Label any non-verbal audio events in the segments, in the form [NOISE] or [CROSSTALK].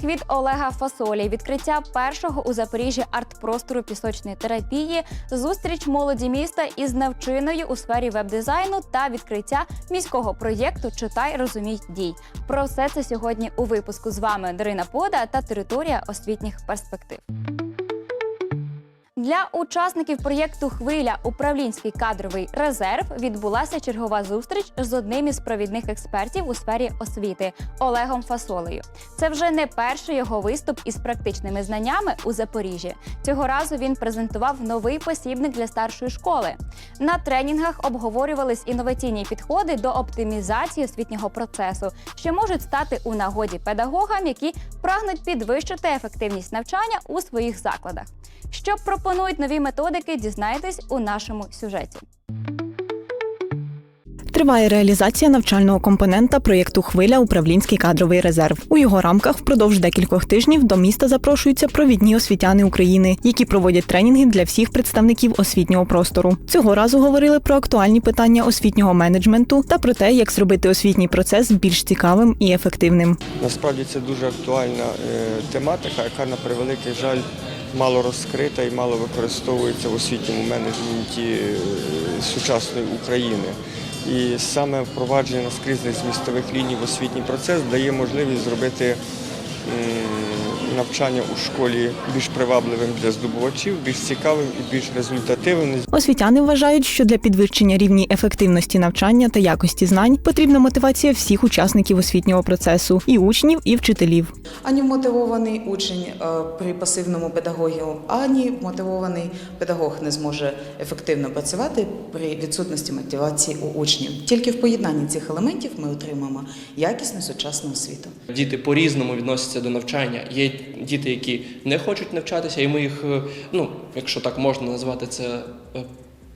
успіх від Олега Фасолі, відкриття першого у Запоріжжі арт-простору пісочної терапії, зустріч молоді міста із навчиною у сфері веб-дизайну та відкриття міського проєкту Читай, розумій, дій. Про все це сьогодні у випуску з вами Дарина Пода та територія освітніх перспектив. Для учасників проєкту Хвиля управлінський кадровий резерв відбулася чергова зустріч з одним із провідних експертів у сфері освіти Олегом Фасолею. Це вже не перший його виступ із практичними знаннями у Запоріжжі. Цього разу він презентував новий посібник для старшої школи. На тренінгах обговорювались інноваційні підходи до оптимізації освітнього процесу, що можуть стати у нагоді педагогам, які прагнуть підвищити ефективність навчання у своїх закладах. Що пропонують нові методики, дізнайтесь у нашому сюжеті. Триває реалізація навчального компонента проєкту Хвиля управлінський кадровий резерв. У його рамках впродовж декількох тижнів до міста запрошуються провідні освітяни України, які проводять тренінги для всіх представників освітнього простору. Цього разу говорили про актуальні питання освітнього менеджменту та про те, як зробити освітній процес більш цікавим і ефективним. Насправді це дуже актуальна е, тематика, яка на превеликий жаль мало розкрита і мало використовується в освітньому менеджменті е, сучасної України. І саме впровадження наскрізних змістових ліній в освітній процес дає можливість зробити навчання у школі більш привабливим для здобувачів, більш цікавим і більш результативним. Освітяни вважають, що для підвищення рівні ефективності навчання та якості знань потрібна мотивація всіх учасників освітнього процесу і учнів, і вчителів. Ані мотивований учень е, при пасивному педагогу, ані мотивований педагог не зможе ефективно працювати при відсутності мотивації у учнів. Тільки в поєднанні цих елементів ми отримаємо якісну сучасну освіту. Діти по-різному відносяться до навчання. Є діти, які не хочуть навчатися, і ми їх, е, ну, якщо так можна назвати це.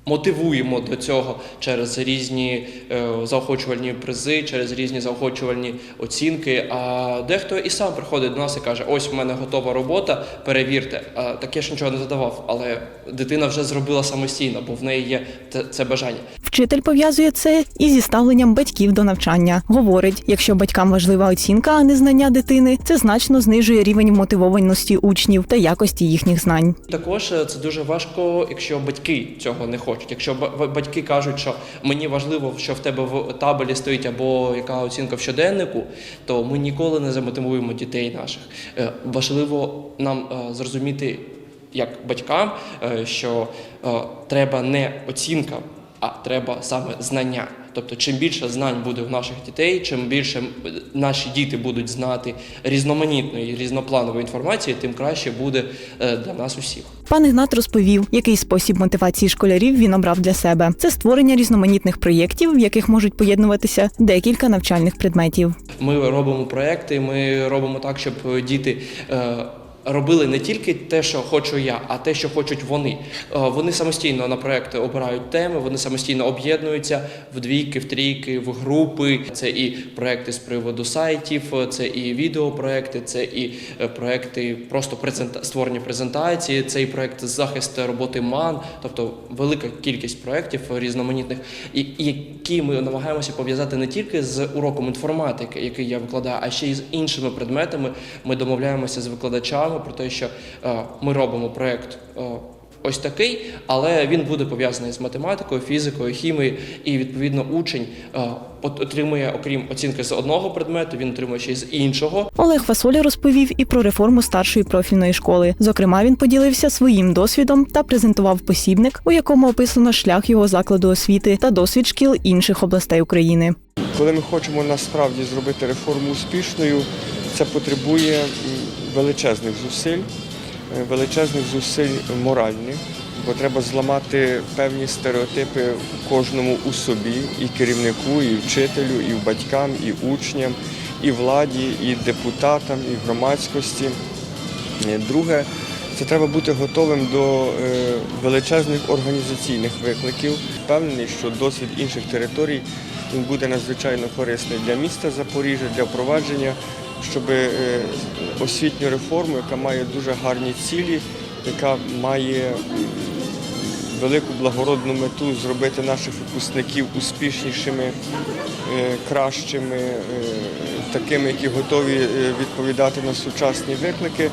Мотивуємо до цього через різні е, заохочувальні призи, через різні заохочувальні оцінки. А дехто і сам приходить до нас і каже: ось в мене готова робота, перевірте. А, так я ж нічого не задавав, але дитина вже зробила самостійно, бо в неї є це бажання. Вчитель пов'язує це і зі ставленням батьків до навчання. Говорить, якщо батькам важлива оцінка, а не знання дитини, це значно знижує рівень мотивованості учнів та якості їхніх знань. Також е, це дуже важко, якщо батьки цього не хочуть. Якщо ба- ба- батьки кажуть, що мені важливо, що в тебе в табелі стоїть або яка оцінка в щоденнику, то ми ніколи не замотивуємо дітей наших. Е, Важливо нам е, зрозуміти як батькам, е, що треба не оцінка, а треба саме знання. Тобто, чим більше знань буде в наших дітей, чим більше наші діти будуть знати різноманітної, різнопланової інформації, тим краще буде е, для нас усіх. Пан Ігнат розповів, який спосіб мотивації школярів він обрав для себе. Це створення різноманітних проєктів, в яких можуть поєднуватися декілька навчальних предметів. Ми робимо проекти, ми робимо так, щоб діти. Робили не тільки те, що хочу я, а те, що хочуть вони. Е, Вони самостійно на проекти обирають теми, вони самостійно об'єднуються в двійки, в трійки, в групи. Це і проекти з приводу сайтів, це і відеопроекти, це і е, проекти просто презента... створення презентації, це і проект захист роботи МАН, тобто велика кількість проєктів різноманітних, які ми намагаємося пов'язати не тільки з уроком інформатики, який я викладаю, а ще й з іншими предметами. Ми домовляємося з викладачами про те, що е, ми робимо проєкт. е, Ось такий, але він буде пов'язаний з математикою, фізикою, хімією, і відповідно учень е, отримує, окрім оцінки з одного предмету, він отримує ще й з іншого. Олег Фасоля розповів і про реформу старшої профільної школи. Зокрема, він поділився своїм досвідом та презентував посібник, у якому описано шлях його закладу освіти та досвід шкіл інших областей України. Коли ми хочемо насправді зробити реформу успішною, це потребує величезних зусиль, е, величезних зусиль моральних, бо треба зламати певні стереотипи кожному у собі, і керівнику, і вчителю, і батькам, і учням, і владі, і депутатам, і громадськості. Е, Друге, це треба бути готовим до е, величезних організаційних викликів. Впевнений, що досвід інших територій він буде надзвичайно корисний для міста Запоріжжя, для впровадження, щоб е, освітню реформу, яка має дуже гарні цілі, яка має велику благородну мету зробити наших випускників успішнішими, е, кращими, е, такими, які готові відповідати на сучасні виклики.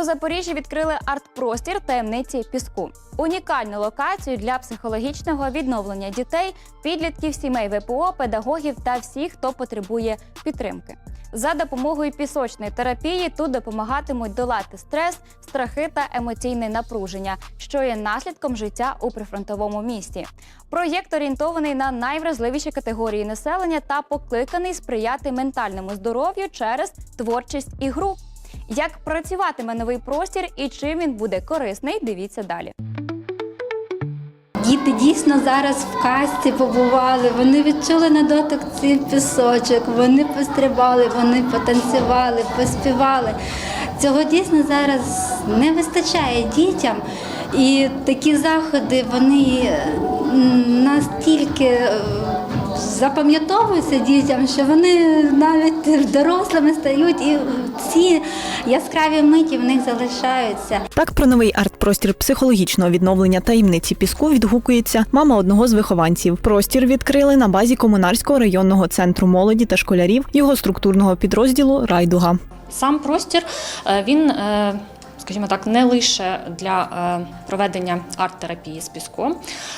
У Запоріжжі відкрили арт-простір таємниці піску. Унікальну локацію для психологічного відновлення дітей, підлітків, сімей ВПО, педагогів та всіх, хто потребує підтримки. За допомогою пісочної терапії тут допомагатимуть долати стрес, страхи та емоційне напруження, що є наслідком життя у прифронтовому місті. Проєкт орієнтований на найвразливіші категорії населення та покликаний сприяти ментальному здоров'ю через творчість і гру. Як працюватиме новий простір і чим він буде корисний, дивіться далі. Діти дійсно зараз в касті побували, вони відчули на дотик цей пісочок, вони пострибали, вони потанцювали, поспівали. Цього дійсно зараз не вистачає дітям. І такі заходи вони настільки е, запам'ятовуються дітям, що вони навіть дорослими стають, і ці яскраві миті в них залишаються. Так про новий арт-простір психологічного відновлення таємниці піску відгукується мама одного з вихованців. Простір відкрили на базі комунарського районного центру молоді та школярів його структурного підрозділу Райдуга. Сам простір е, він, е, скажімо так, не лише для е, проведення арт-терапії з піском,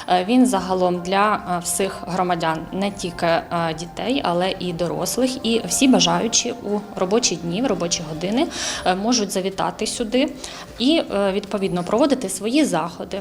е, він загалом для е, всіх громадян, не тільки дітей, але і дорослих. І всі бажаючі у робочі дні, в робочі години можуть завітати сюди і відповідно проводити свої заходи.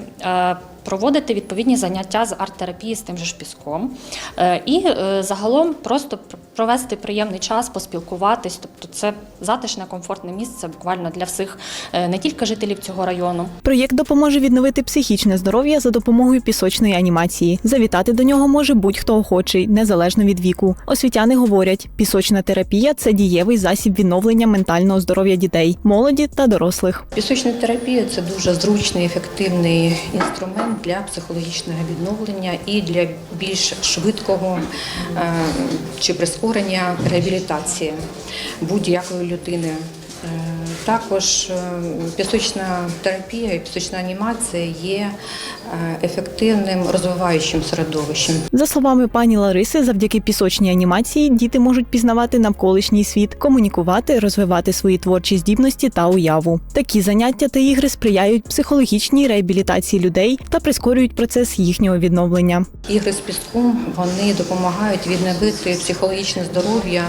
Проводити відповідні заняття з арт-терапії з тим же ж піском Е, і е, загалом просто провести приємний час, поспілкуватись. Тобто це затишне, комфортне місце буквально для всіх, е, не тільки жителів цього району. Проєкт допоможе відновити психічне здоров'я за допомогою пісочної анімації. Завітати до нього може будь-хто охочий, незалежно від віку. Освітяни говорять, пісочна терапія це дієвий засіб відновлення ментального здоров'я дітей, молоді та дорослих. Пісочна терапія це дуже зручний, ефективний інструмент для психологічного відновлення і для більш швидкого е, чи прискорення реабілітації будь-якої людини. Також е, пісочна терапія і пісочна анімація є е, ефективним розвиваючим середовищем. За словами пані Лариси, завдяки пісочній анімації діти можуть пізнавати навколишній світ, комунікувати, розвивати свої творчі здібності та уяву. Такі заняття та ігри сприяють психологічній реабілітації людей та прискорюють процес їхнього відновлення. Ігри з піском вони допомагають відновити психологічне здоров'я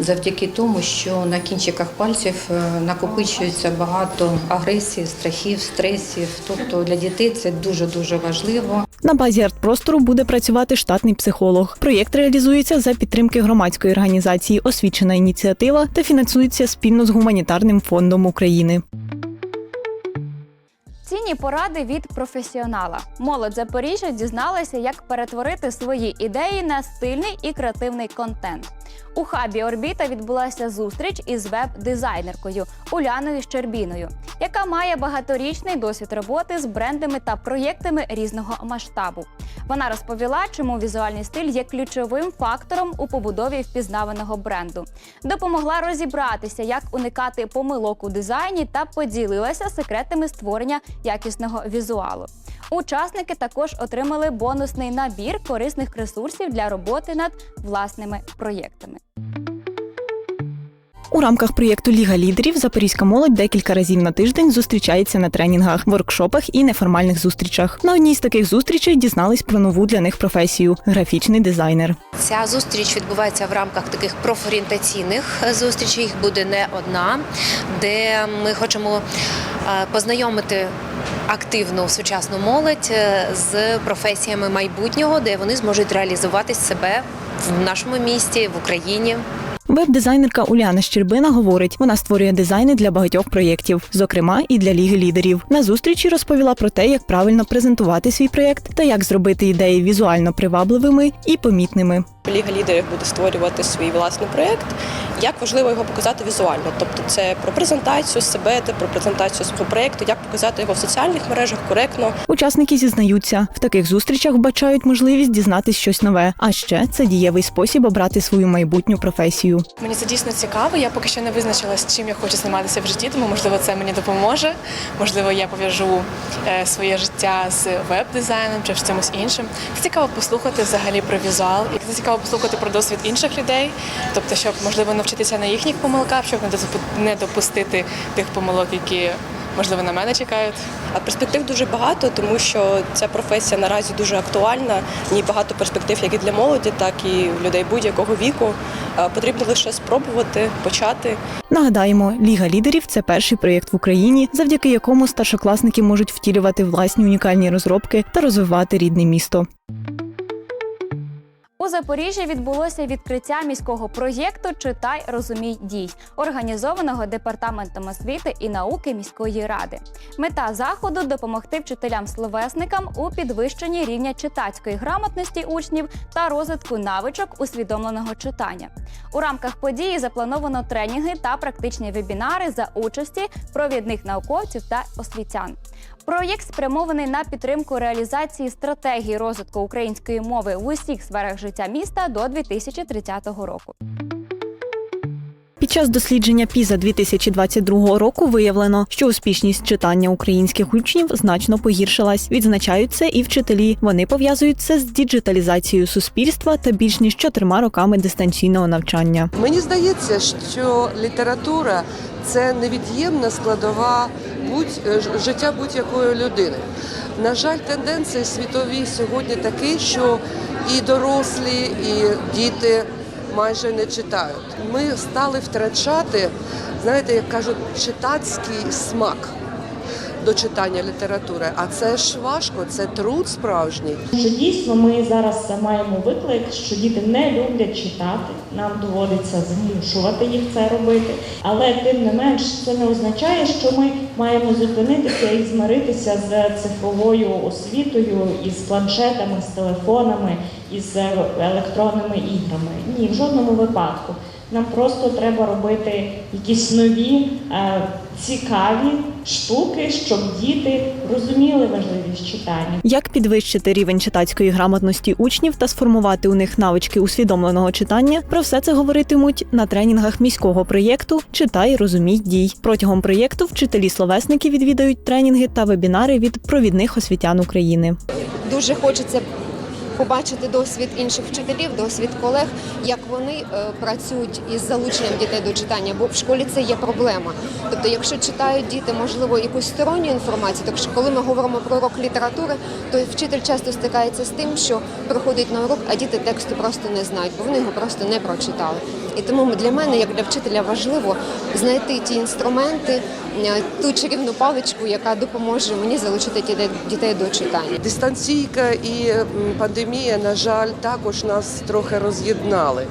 завдяки тому, що на кінчиках пальців е, накопичується багато агресії, страхів, стресів. Тобто для дітей це дуже дуже важливо. На базі арт-простору буде працювати штатний психолог. Проєкт реалізується за підтримки громадської організації Освічена ініціатива та фінансується спільно з гуманітарним фондом України. Цінні поради від професіонала. Молодь Запоріжжя дізналася, як перетворити свої ідеї на стильний і креативний контент. У хабі Орбіта відбулася зустріч із веб-дизайнеркою Уляною Щербіною, яка має багаторічний досвід роботи з брендами та проєктами різного масштабу. Вона розповіла, чому візуальний стиль є ключовим фактором у побудові впізнаваного бренду. Допомогла розібратися, як уникати помилок у дизайні та поділилася секретами створення якісного візуалу. Учасники також отримали бонусний набір корисних ресурсів для роботи над власними проєктами. У рамках проєкту Ліга лідерів Запорізька молодь декілька разів на тиждень зустрічається на тренінгах, воркшопах і неформальних зустрічах. На одній з таких зустрічей дізнались про нову для них професію графічний дизайнер. Ця зустріч відбувається в рамках таких профорієнтаційних зустрічей. Їх буде не одна, де ми хочемо е, познайомити активну сучасну молодь е, з професіями майбутнього, де вони зможуть реалізувати себе в нашому місті, в Україні. Веб-дизайнерка Уляна Щербина говорить, вона створює дизайни для багатьох проєктів, зокрема і для ліги лідерів. На зустрічі розповіла про те, як правильно презентувати свій проєкт та як зробити ідеї візуально привабливими і помітними. Ліга лідерів буде створювати свій власний проєкт. Як важливо його показати візуально, тобто це про презентацію себе, це про презентацію свого проєкту, як показати його в соціальних мережах коректно, Учасники зізнаються, в таких зустрічах вбачають можливість дізнатись щось нове. А ще це дієвий спосіб обрати свою майбутню професію. Мені це дійсно цікаво. Я поки що не визначилась, чим я хочу займатися в житті, тому можливо це мені допоможе. Можливо, я пов'яжу е, своє життя з веб-дизайном чи з чимось іншим. Це цікаво послухати взагалі про візуал, і це цікаво послухати про досвід інших людей, тобто, щоб можливо навчитися на їхніх помилках, щоб не допу- не допустити тих помилок, які можливо на мене чекають. А перспектив дуже багато, тому що ця професія наразі дуже актуальна. В ній багато перспектив як і для молоді, так і людей будь-якого віку. Потрібно лише спробувати, почати. Нагадаємо, Ліга лідерів це перший проєкт в Україні, завдяки якому старшокласники можуть втілювати власні унікальні розробки та розвивати рідне місто. У Запоріжжі відбулося відкриття міського проєкту Читай, розумій, дій, організованого департаментом освіти і науки міської ради. Мета заходу допомогти вчителям-словесникам у підвищенні рівня читацької грамотності учнів та розвитку навичок усвідомленого читання. У рамках події заплановано тренінги та практичні вебінари за участі провідних науковців та освітян. Проєкт спрямований на підтримку реалізації стратегії розвитку української мови в усіх сферах життя міста до 2030 року. Під час дослідження ПІЗа 2022 року виявлено, що успішність читання українських учнів значно погіршилась. Відзначають це і вчителі. Вони пов'язують це з діджиталізацією суспільства та більш ніж чотирма роками дистанційного навчання. Мені здається, що література це невід'ємна складова будь е, життя будь-якої людини. На жаль, тенденції світові сьогодні такі, що і дорослі, і діти майже не читають. Ми стали втрачати, знаєте, як кажуть, читацький смак до читання літератури. А це ж важко, це труд справжній. Що дійсно ми зараз маємо виклик, що діти не люблять читати. Нам доводиться змушувати їх це робити. Але тим не менш це не означає, що ми маємо зупинитися і змиритися з цифровою освітою, із планшетами, з телефонами, із електронними іграми. Ні, в жодному випадку. Нам просто треба робити якісь нові е, цікаві штуки, щоб діти розуміли важливість читання. Як підвищити рівень читацької грамотності учнів та сформувати у них навички усвідомленого читання? Про все це говоритимуть на тренінгах міського проєкту Читай, розумій, дій. Протягом проєкту вчителі-словесники відвідають тренінги та вебінари від провідних освітян України. дуже хочеться побачити досвід інших вчителів, досвід колег, як вони е, працюють із залученням дітей до читання, бо в школі це є проблема. Тобто, якщо читають діти, можливо, якусь сторонню інформацію, так що коли ми говоримо про урок літератури, то вчитель часто стикається з тим, що приходить на урок, а діти тексту просто не знають, бо вони його просто не прочитали. І тому для мене, як для вчителя, важливо знайти ті інструменти, е, ту чарівну паличку, яка допоможе мені залучити дітей- до читання. Дистанційка і пандемія, на жаль, також нас трохи роз'єднали.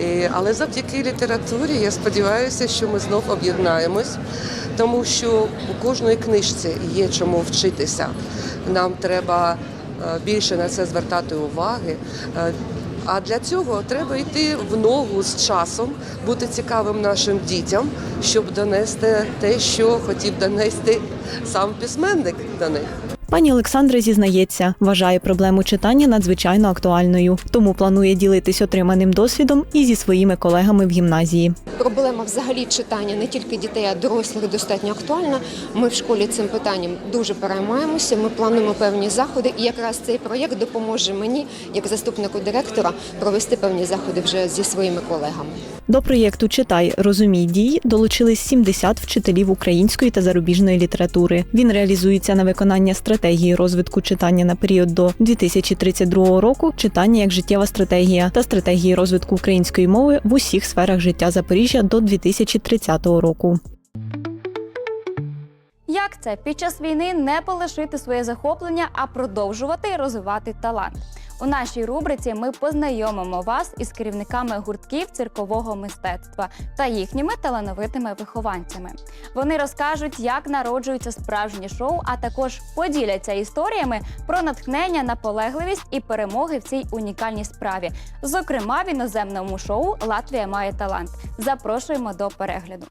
Е, Але завдяки літературі я сподіваюся, що ми знов об'єднаємось, тому що у кожної книжці є чому вчитися. Нам треба е, більше на це звертати уваги. А для цього треба йти в ногу з часом, бути цікавим нашим дітям, щоб донести те, що хотів донести сам письменник до них. Пані Олександра зізнається, вважає проблему читання надзвичайно актуальною, тому планує ділитись отриманим досвідом і зі своїми колегами в гімназії. Проблема взагалі читання не тільки дітей, а дорослих достатньо актуальна. Ми в школі цим питанням дуже переймаємося. Ми плануємо певні заходи, і якраз цей проєкт допоможе мені, як заступнику директора, провести певні заходи вже зі своїми колегами. До проєкту Читай, розумій дій долучились 70 вчителів української та зарубіжної літератури. Він реалізується на виконання стратегії розвитку читання на період до 2032 року, читання як життєва стратегія та стратегії розвитку української мови в усіх сферах життя Запоріжжя до 2030 року. Як це під час війни не полишити своє захоплення, а продовжувати розвивати талант? У нашій рубриці ми познайомимо вас із керівниками гуртків циркового мистецтва та їхніми талановитими вихованцями. Вони розкажуть, як народжуються справжні шоу, а також поділяться історіями про натхнення, наполегливість і перемоги в цій унікальній справі. Зокрема, в іноземному шоу Латвія має талант. Запрошуємо до перегляду.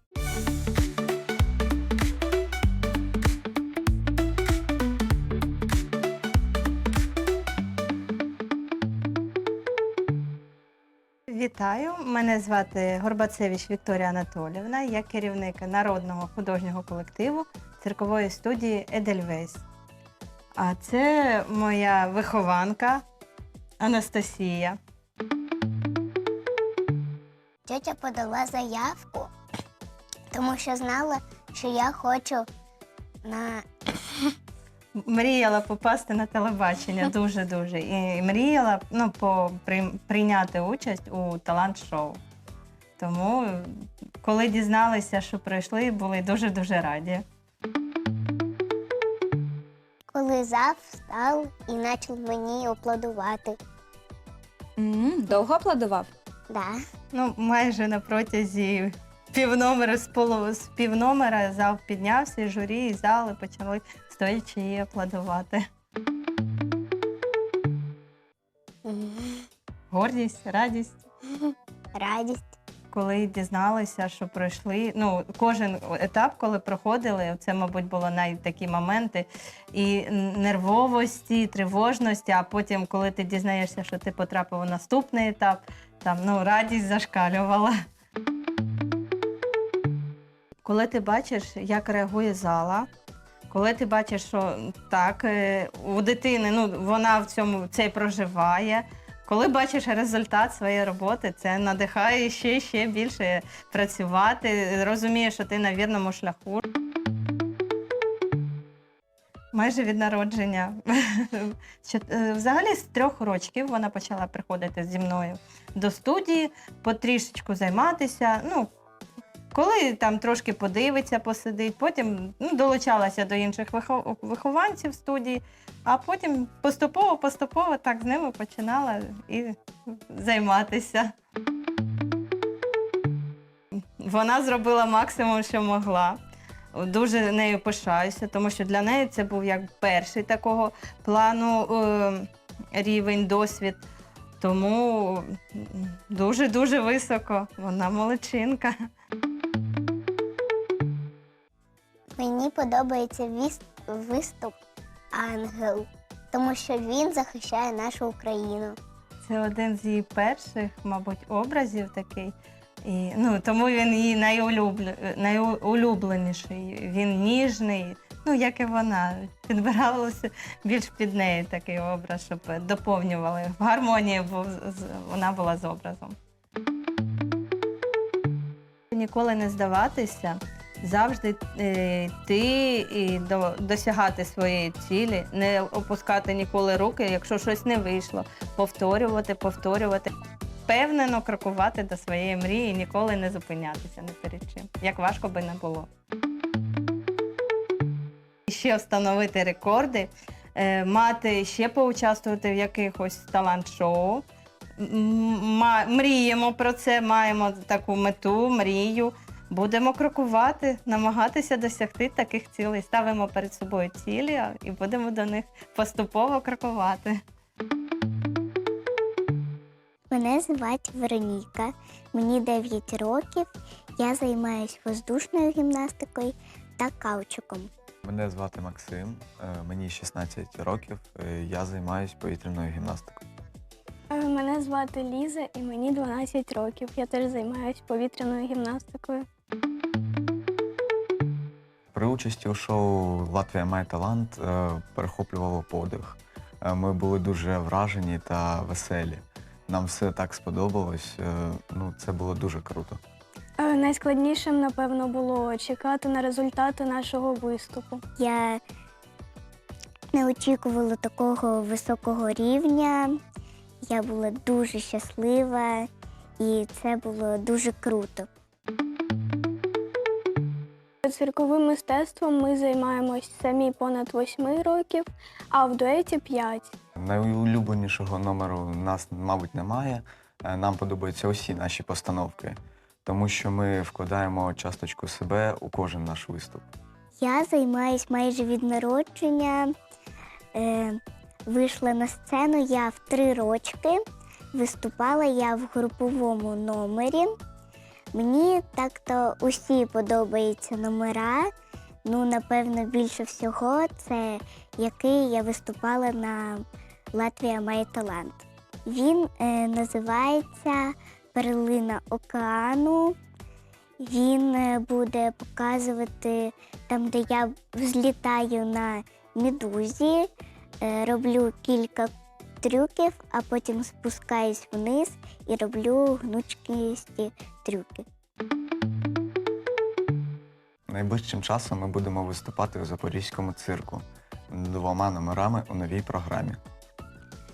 Вітаю, мене звати Горбацевич Вікторія Анатолівна. Я керівник народного художнього колективу циркової студії Едельвейс. А це моя вихованка Анастасія. Тетя подала заявку, тому що знала, що я хочу на Мріяла попасти на телебачення [LAUGHS] дуже-дуже. І мріяла ну, по, при, прийняти участь у талант-шоу. Тому, коли дізналися, що прийшли, були дуже-дуже раді. коли зав встав і почав мені аплодувати. Довго аплодував? Да. Ну, майже на протязі півномера з полу з півномера зал піднявся, і журі, і зали почали стоячи і аплодувати. Гордість, радість. Радість. Коли дізналися, що пройшли, ну кожен етап, коли проходили, це, мабуть, було навіть такі моменти і нервовості, і тривожності. А потім, коли ти дізнаєшся, що ти потрапив у наступний етап, там ну радість зашкалювала. Коли ти бачиш, як реагує зала, коли ти бачиш, що так, е, у дитини ну, вона в цьому це проживає. Коли бачиш результат своєї роботи, це надихає ще ще більше працювати, розумієш, що ти на вірному шляху. Майже від народження. [LAUGHS] Е, Взагалі з трьох років вона почала приходити зі мною до студії, потрішечку займатися. Ну, коли там трошки подивиться, посидить, потім ну, долучалася до інших вихов- вихованців студії, а потім поступово-поступово так з ними починала і займатися. Вона зробила максимум, що могла. Дуже нею пишаюся, тому що для неї це був як перший такого плану е, рівень, досвід. Тому дуже-дуже високо. Вона молодчинка. Мені подобається виступ Ангел, тому що він захищає нашу Україну. Це один з її перших, мабуть, образів такий. І, ну, тому він її найулюбле, найулюбленіший. Він ніжний, ну як і вона. Підбиралося більш під неї такий образ, щоб доповнювали. В гармонії був, вона була з образом. Ніколи не здаватися, завжди е, йти і до, досягати своєї цілі, не опускати ніколи руки, якщо щось не вийшло, повторювати, повторювати. Впевнено крокувати до своєї мрії, ніколи не зупинятися ні перед чим. Як важко би не було. Ще встановити рекорди, е, мати ще поучаствувати в якихось талант-шоу. Мріємо про це, маємо таку мету, мрію. Будемо крокувати, намагатися досягти таких цілей. Ставимо перед собою цілі і будемо до них поступово крокувати. Мене звати Вероніка, мені 9 років. Я займаюся воздушною гімнастикою та каучуком. Мене звати Максим, е, мені 16 років. е, Я займаюся повітряною гімнастикою. Е, Мене звати Ліза і мені 12 років. Я теж займаюся повітряною гімнастикою. При участі у шоу Латвія має талант е, перехоплювало подих. Е, Ми були дуже вражені та веселі. Нам все так сподобалось. е, Ну, це було дуже круто. Найскладнішим, напевно, було чекати на результати нашого виступу. Я не очікувала такого високого рівня. Я була дуже щаслива і це було дуже круто. Цирковим мистецтвом ми займаємось самі понад 8 років, а в дуеті 5. Найулюбленішого номеру в нас, мабуть, немає. Е, Нам подобаються усі наші постановки, тому що ми вкладаємо часточку себе у кожен наш виступ. Я займаюсь майже від народження. Е, вийшла на сцену я в три рочки. Виступала я в груповому номері. Мені так-то усі подобаються номера. Ну, напевно, більше всього це який я виступала на Латвія має талант. Він е, називається Перлина океану. Він е, буде показувати там, де я взлітаю на медузі, е, роблю кілька трюків, а потім спускаюсь вниз і роблю гнучкісті трюки. Найближчим часом ми будемо виступати у Запорізькому цирку двома номерами у новій програмі.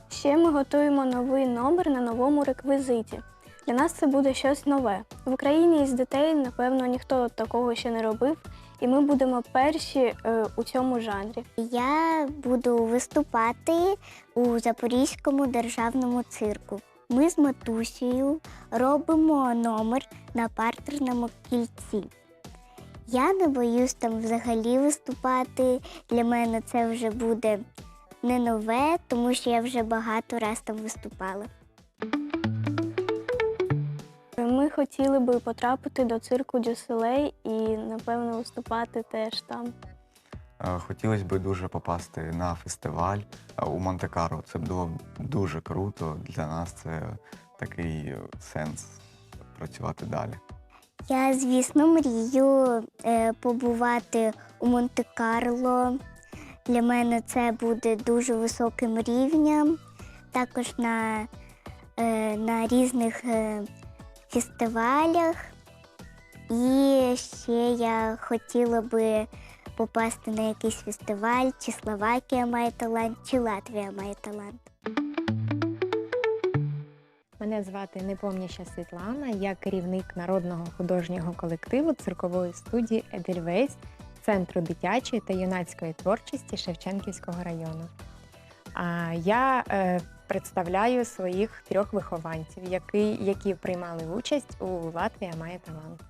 Ще ми готуємо новий номер на новому реквізиті. Для нас це буде щось нове. В Україні із дітей, напевно, ніхто такого ще не робив, і ми будемо перші е, у цьому жанрі. Я буду виступати у Запорізькому державному цирку. Ми з матусею робимо номер на партерному кільці. Я не боюсь там взагалі виступати. Для мене це вже буде не нове, тому що я вже багато раз там виступала. Ми хотіли би потрапити до цирку Дюселей і, напевно, виступати теж там. Хотілося б дуже попасти на фестиваль у Монте-Карло. Це було б дуже круто. Для нас це такий сенс працювати далі. Я, звісно, мрію е, побувати у Монте-Карло. Для мене це буде дуже високим рівнем. Також на, е, на різних е, фестивалях. І ще я хотіла би попасти на якийсь фестиваль, чи Словакія має талант, чи Латвія має талант. Мене звати Непомняща Світлана. Я керівник народного художнього колективу циркової студії Едельвейс Центру дитячої та юнацької творчості Шевченківського району. А я е, представляю своїх трьох вихованців, які, які приймали участь у Латвія має талант.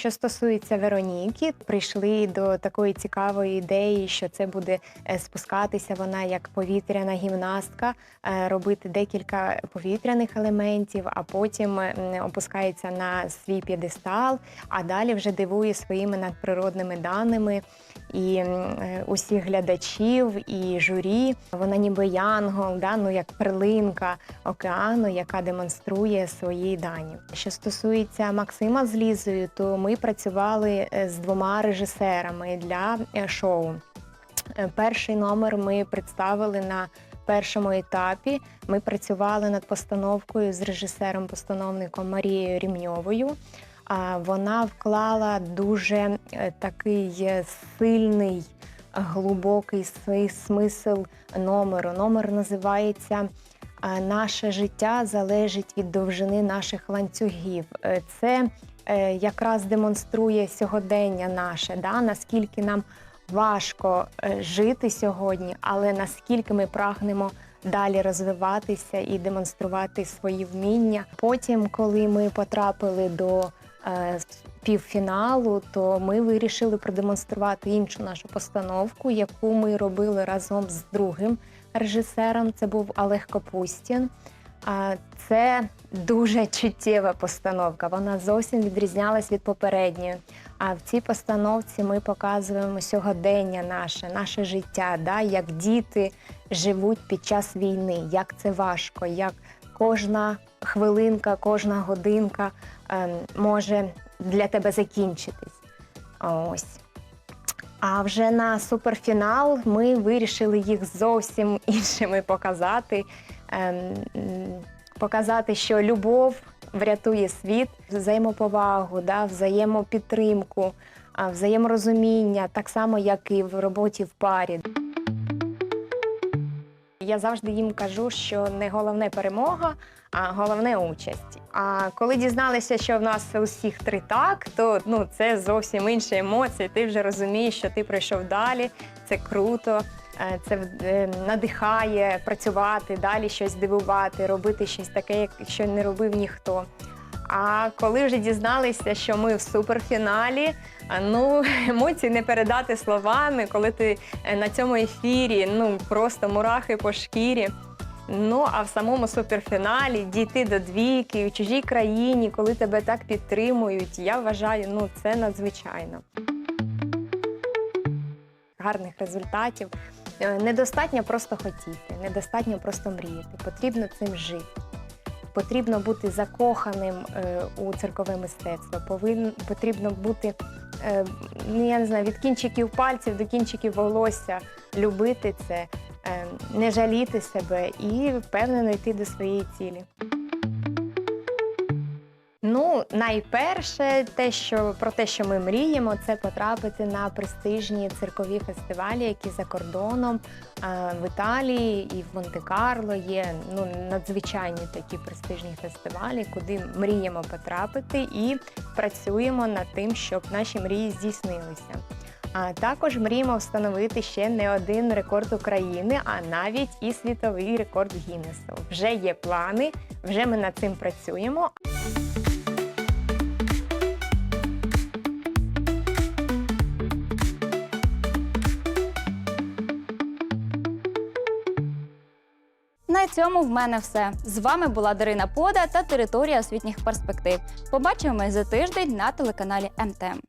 Що стосується Вероніки, прийшли до такої цікавої ідеї, що це буде е, спускатися вона як повітряна гімнастка, е, робити декілька повітряних елементів, а потім опускається на свій п'єдестал, а далі вже дивує своїми надприродними даними і е, усіх глядачів, і журі. Вона ніби янгол, да? ну, як перлинка океану, яка демонструє свої дані. Що стосується Максима з Лізою, то ми працювали е, з двома режисерами для е, шоу. Е, Перший номер ми представили на першому етапі. Ми працювали над постановкою з режисером-постановником Марією Рімньовою. Вона вклала дуже такий сильний, глибокий смисл номеру. Номер називається Наше життя залежить від довжини наших ланцюгів. Це якраз демонструє сьогодення наше, да? наскільки нам важко е, жити сьогодні, але наскільки ми прагнемо далі розвиватися і демонструвати свої вміння. Потім, коли ми потрапили до е, півфіналу, то ми вирішили продемонструвати іншу нашу постановку, яку ми робили разом з другим режисером. Це був Олег Капустін. Це дуже чуттєва постановка. Вона зовсім відрізнялась від попередньої. А в цій постановці ми показуємо сьогодення наше, наше життя, да, як діти живуть під час війни, як це важко, як кожна хвилинка, кожна годинка ем, може для тебе закінчитись. Ось. А вже на суперфінал ми вирішили їх зовсім [LAUGHS] іншими показати. Ем, Показати, що любов врятує світ, взаємоповагу, да, взаємопідтримку, взаєморозуміння, так само, як і в роботі в парі. я завжди їм кажу, що не головне перемога, а головне участь. А коли дізналися, що в нас усіх три так, то ну це зовсім інші емоції. Ти вже розумієш, що ти пройшов далі. Це круто. е, Це е, надихає працювати, далі щось дивувати, робити щось таке, що не робив ніхто. А коли вже дізналися, що ми в суперфіналі, а, ну [LAUGHS] емоції не передати словами, коли ти е, на цьому ефірі, ну просто мурахи по шкірі. Ну а в самому суперфіналі дійти до двійки в чужій країні, коли тебе так підтримують, я вважаю, ну це надзвичайно. Гарних результатів. Е, Недостатньо просто хотіти, недостатньо просто мріяти. Потрібно цим жити. Потрібно бути закоханим е, у циркове мистецтво. Повин, потрібно бути, е, ну я не знаю, від кінчиків пальців до кінчиків волосся, любити це, не жаліти себе і впевнено йти до своєї цілі. Ну, найперше, те, що про те, що ми мріємо, це потрапити на престижні циркові фестивалі, які за кордоном в Італії і в Монте-Карло є ну надзвичайні такі престижні фестивалі, куди мріємо потрапити і працюємо над тим, щоб наші мрії здійснилися. А також мріємо встановити ще не один рекорд України, а навіть і світовий рекорд Гіннесу. Вже є плани, вже ми над цим працюємо. Цьому в мене все. З вами була Дарина Пода та територія освітніх перспектив. Побачимось за тиждень на телеканалі МТМ.